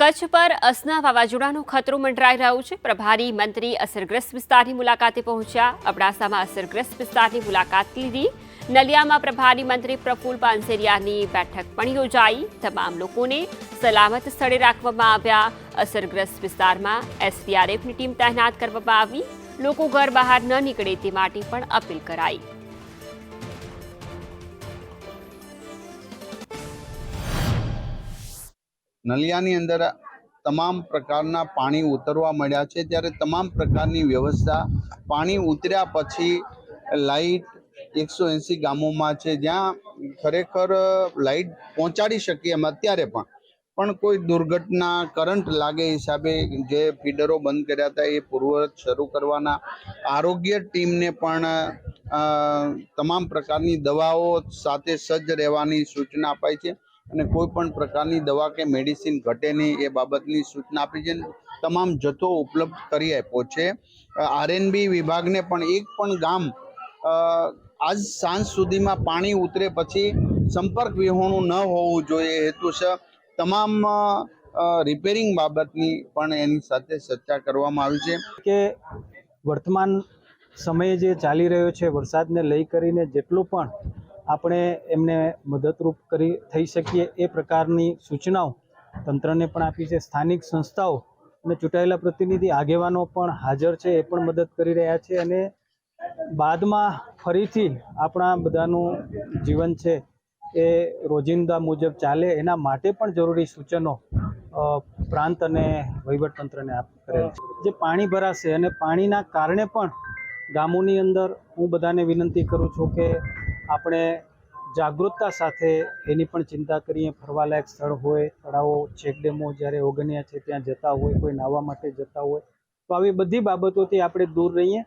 કચ્છ પર અસના વાવાઝોડાનો ખતરો મંડરાઈ રહ્યો છે. પ્રભારી મંત્રી અસરગ્રસ્ત વિસ્તારની મુલાકાતે પહોંચ્યા. અબડાસામાં અસરગ્રસ્ત વિસ્તારની મુલાકાત લીધી. નલિયામાં પ્રભારી મંત્રી પ્રફુલ પાનસેરિયાની બેઠક પણ યોજાઈ. તમામ લોકોને સલામત સ્થળે રાખવામાં આવ્યા. અસરગ્રસ્ત વિસ્તારમાં એસડીઆરએફની ટીમ તહેનાત કરવામાં આવી. લોકો ઘર બહાર ન નીકળે તે માટે પણ અપીલ કરાઈ. નલિયાની અંદર તમામ પ્રકારના પાણી ઉતરવા મળ્યા છે. ત્યારે તમામ પ્રકારની વ્યવસ્થા પાણી ઉતર્યા પછી લાઇટ એકસો એંસી ગામોમાં છે. જ્યાં ખરેખર લાઇટ પહોંચાડી શકીએ એમ અત્યારે પણ. પણ કોઈ દુર્ઘટના, કરંટ લાગે હિસાબે જે ફીડરો બંધ કર્યા હતા એ પૂર્વવત શરૂ કરવાના આરોગ્ય ટીમને પણ તમામ પ્રકારની દવાઓ સાથે સજ્જ રહેવાની સૂચના અપાઈ છે. અને કોઈ પણ પ્રકારની દવા કે મેડિસિન ઘટે નહીં એ બાબતની સૂચના આપી છે. તમામ જથ્થો ઉપલબ્ધ કરી આપ્યો છે. આરએનબી વિભાગને પણ એક પણ ગામ આજ સાંજ સુધીમાં પાણી ઉતરે પછી સંપર્ક વિહોણું ન હોવું જોઈએ હેતુસર તમામ રિપેરિંગ બાબતની પણ એની સાથે ચર્ચા કરવામાં આવી છે. કે વર્તમાન સમયે જે ચાલી રહ્યો છે વરસાદને લઈ કરીને જેટલું પણ આપણે એમને મદદરૂપ કરી થઈ શકીએ એ પ્રકારની સૂચનાઓ તંત્રને પણ આપી છે. સ્થાનિક સંસ્થાઓ અને ચૂંટાયેલા પ્રતિનિધિ આગેવાનો પણ હાજર છે, એ પણ મદદ કરી રહ્યા છે અને બાદમાં ફરીથી આપણા બધાનું જીવન છે એ રોજિંદા મુજબ ચાલે, એના માટે પણ જરૂરી સૂચનો પ્રાંત અને વહીવટતંત્રને આપ, કરેલ છે. જે પાણી ભરાશે અને પાણીના કારણે પણ ગામોની અંદર હું બધાને વિનંતી કરું છું કે આપણે જાગૃતતા સાથે એની પણ ચિંતા કરીએ. ફરવાલાયક સ્થળ હોય, તળાવો ચેકડેમો જ્યારે ઓગન્યા છે, ત્યાં જતા હોય, કોઈ નાહવા માટે જતા હોય. તો આવી બધી બાબતોથી આપણે દૂર રહીએ.